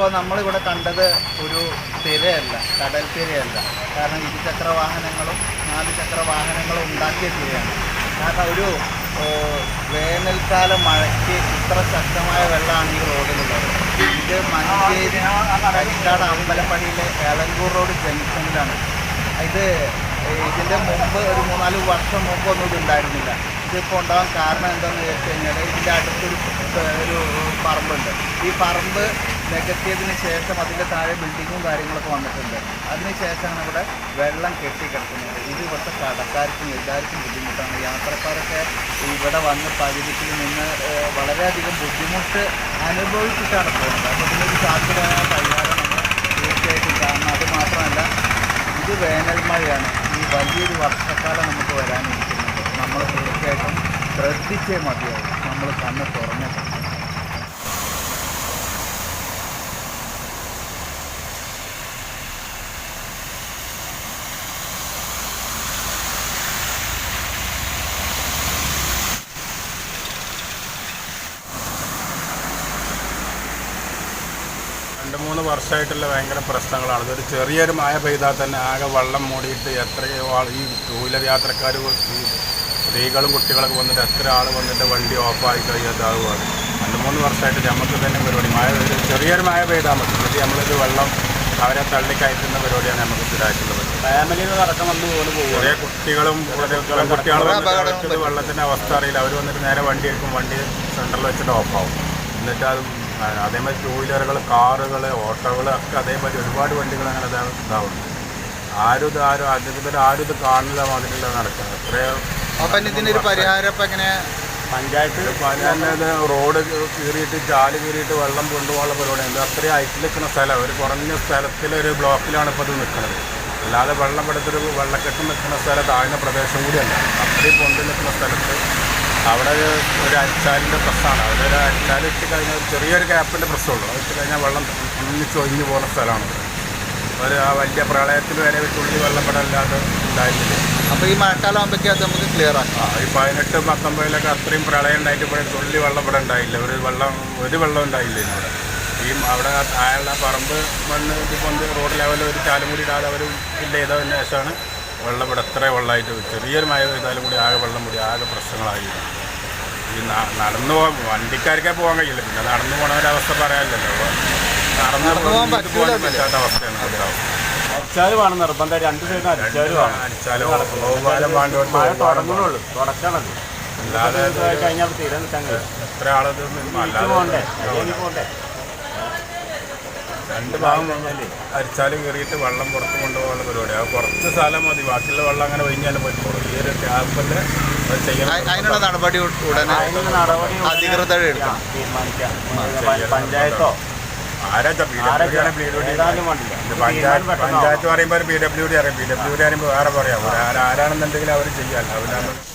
ഇപ്പോൾ നമ്മളിവിടെ കണ്ടത് ഒരു തിരയല്ല കടൽ തിരയല്ല. കാരണം ഇരുചക്ര വാഹനങ്ങളും നാല് ചക്ര വാഹനങ്ങളും ഉണ്ടാക്കിയ തിരയാണ്. കാരണം ഒരു വേനൽക്കാല മഴയ്ക്ക് ഇത്ര ശക്തമായ വെള്ളമാണ് ഈ റോഡിലുള്ളത്. ഇത് മഞ്ചേരി കരിക്കാട് അമ്പലപ്പടിയിലെ എളങ്കൂർ റോഡ് ജംഗ്ഷനിലാണ്. ഇത് ഇതിന്റെ മുമ്പ് ഒരു മൂന്നാൽ വർഷം മുമ്പ് ഒന്നും ഇതുണ്ടായിരുന്നില്ല ഇതിപ്പോൾ ഉണ്ടാകാൻ കാരണം എന്താണെന്ന് വെച്ച് കഴിഞ്ഞാൽ ഇതിന്റെ അടുത്തൊരു ഒരു പറമ്പുണ്ട്. ഈ പറമ്പ് നികത്തിയതിന് ശേഷം അതിന്റെ താഴെ ബിൽഡിങ്ങും കാര്യങ്ങളൊക്കെ വന്നിട്ടുണ്ട്. അതിന് ശേഷമാണ് ഇവിടെ വെള്ളം കെട്ടിക്കിടക്കുന്നത്. ഇത് ഇവിടുത്തെ കടക്കാർക്കും എല്ലാവർക്കും ബുദ്ധിമുട്ടാണ്. യാത്രക്കാരൊക്കെ ഇവിടെ വന്ന് പകുതിക്ക് നിന്ന് വളരെയധികം ബുദ്ധിമുട്ട് അനുഭവിച്ചിട്ടാണ് പോകുന്നത്. അപ്പോൾ ഇതിനൊരു സാധ്യതയായ പരിഹാരം നമ്മൾ തീർച്ചയായിട്ടും കാരണം അത് മാത്രമല്ല ഇത് വേനൽമഴയാണ്. ഈ വലിയൊരു വർഷക്കാലം നമുക്ക് വരാനിരിക്കുന്നത്. നമ്മൾ തീർച്ചയായിട്ടും ശ്രദ്ധിച്ചേ മതിയാവും. നമ്മൾ കണ്ണ് തുറന്നത് രണ്ട് മൂന്ന് വർഷമായിട്ടുള്ള ഭയങ്കര പ്രശ്നങ്ങളാണ്. ഇതൊരു ചെറിയൊരു മഴ പെയ്താൽ തന്നെ ആകെ വെള്ളം മൂടിയിട്ട് എത്രയോ ആൾ ഈ ടൂ വീലർ യാത്രക്കാർ സ്ത്രീകളും കുട്ടികളൊക്കെ വന്നിട്ട് എത്ര ആൾ വന്നിട്ട് വണ്ടി ഓഫായി കഴിയാതാവുകയാണ് രണ്ട് മൂന്ന് വർഷമായിട്ട് നമുക്ക് തന്നെ പരിപാടി. മഴ ഒരു ചെറിയൊരു മഴ പെയ്താൽ മതി. എന്നിട്ട് നമ്മളൊരു വെള്ളം അവരെ തള്ളിക്കയറ്റുന്ന പരിപാടിയാണ് നമുക്ക് സ്ഥിരമായിട്ടുള്ളത്. ഫാമിലിയിൽ അടക്കം വന്ന് പോലെ പോകും ചെറിയ കുട്ടികളും കുട്ടികളും കുറേ വെള്ളത്തിന്റെ അവസ്ഥ അറിയില്ല. അവർ വന്നിട്ട് നേരെ വണ്ടി എടുക്കും. വണ്ടി സെന്ററിൽ വെച്ചിട്ട് ഓഫാവും. എന്നിട്ട് അത് അതേമാതിരി ടൂ വീലറുകൾ കാറുകൾ ഓട്ടോകൾ ഒക്കെ അതേമാതിരി ഒരുപാട് വണ്ടികൾ അങ്ങനെ ഇതാവുന്നുണ്ട്. ഇതാവുന്നു ആരും ഇത് ആരും അധികൃതർ ആരും ഇത് കാണില്ല മാതിരില്ല നടക്കുന്നത്. എത്രയോ അപ്പം ഇതിനൊരു പരിഹാരം ഇപ്പം എങ്ങനെ? പഞ്ചായത്ത് പതിനത് റോഡ് കീറിയിട്ട് ചാൽ കീറിയിട്ട് വെള്ളം കൊണ്ടുപോകാനുള്ള പരിപാടിയാണ് ഇത് അത്രയും ഹൈറ്റിൽ നിൽക്കുന്ന സ്ഥലം. ഒരു കുറഞ്ഞ സ്ഥലത്തിലൊരു ബ്ലോക്കിലാണ് ഇപ്പോൾ ഇത് നിൽക്കുന്നത്. അല്ലാതെ വെള്ളം എടുത്തൊരു വെള്ളക്കെട്ട് നിൽക്കുന്ന സ്ഥലം താഴ്ന്ന പ്രദേശം കൂടിയല്ല. അത്രയും കൊണ്ട് നിൽക്കുന്ന സ്ഥലത്ത് അവിടെ ഒരു അരിച്ചാലിന്റെ പ്രശ്നമാണ്. അവിടെ ഒരു അരിച്ചാൽ ഇട്ട് കഴിഞ്ഞാൽ ഒരു ചെറിയൊരു ഗ്യാപ്പിന്റെ പ്രശ്നമുള്ളൂ. അത് ഇട്ട് കഴിഞ്ഞാൽ വെള്ളം ഒന്നിച്ച് ഒഴിഞ്ഞു പോകുന്ന സ്ഥലമാണ്. ഒരു ആ വലിയ പ്രളയത്തിൽ വരെ വിട്ടുള്ളി തുള്ളി വെള്ളം ഇവിടെ അല്ലാതെ ഉണ്ടായിട്ടില്ല അപ്പോൾ ഈ മഴക്കാലം ആകുമ്പോഴേക്കും അത് നമുക്ക് ക്ലിയർ ആക്കാം. ആ ഈ പതിനെട്ട് പത്തൊമ്പതിലൊക്കെ അത്രയും പ്രളയം ഉണ്ടായിട്ട് ഇവിടെ തുള്ളി വെള്ളം ഇവിടെ ഉണ്ടായില്ല. ഒരു വെള്ളം ഒരു വെള്ളം ഉണ്ടായില്ല ഇവിടെ. ഈ അവിടെ ആയുള്ള പറമ്പ് മണ്ണ് ഇതുകൊണ്ട് റോഡ് ലെവലിൽ ഒരു ചാലും കൂടി ഇടാതെ അവർ ഫില്ല് ചെയ്തതിന് ശേഷമാണ് വെള്ളം ഇവിടെ എത്ര വെള്ളമായിട്ട് ചെറിയൊരു മഴ പെയ്താലും കൂടി ആകെ വെള്ളം കൂടി ആകെ പ്രശ്നങ്ങളായി. ഈ നടന്നു പോകാൻ വണ്ടിക്കാർക്കേ പോകാൻ കഴിയില്ല. പിന്നെ നടന്നു പോകണ ഒരവസ്ഥ പറയാനില്ലല്ലോ. അപ്പോൾ നടന്ന് നടന്നു പോകാൻ പറ്റാത്ത അവസ്ഥയാണ് അതിന്റെ അവസ്ഥ. അരിച്ചാൽ വേണം നിർബന്ധം. രണ്ട് സൈഡ് അരിച്ചാൽ വേണം. അടിച്ചാലും വേണ്ടോട്ട് മഴ തുടങ്ങുന്നുള്ളൂ. തുടക്കണത്. കഴിഞ്ഞാൽ തീരെ നിൽക്കാൻ കഴിയും എത്ര ആളത് ഇത് പോകണ്ടേ പോകണ്ടേ രണ്ട് ഭാഗം അരിച്ചാലും കയറിയിട്ട് വെള്ളം പുറത്ത് കൊണ്ടുപോകാനുള്ള പരിപാടി. ആ കുറച്ച് സ്ഥലം മതി. ബാക്കിയുള്ള വെള്ളം അങ്ങനെ വൈകിയാലും പറ്റുള്ളൂ ഈ ഒരു ക്യാമ്പിൽ അത് ചെയ്യണം. അ- അതിനുള്ള നടപടി ഉടനെ അധികൃതർ തീരുമാനിക്കാം. പഞ്ചായത്തോ? പഞ്ചായത്ത് പഞ്ചായത്ത് പറയുമ്പോൾ പി ഡബ്ല്യു ഡി അറിയാം. പി ഡബ്ല്യു ഡി അറിയുമ്പോൾ വേറെ പറയാം. ആരാണെന്നുണ്ടെങ്കിൽ അവർ ചെയ്യാമല്ലോ അവരാണ്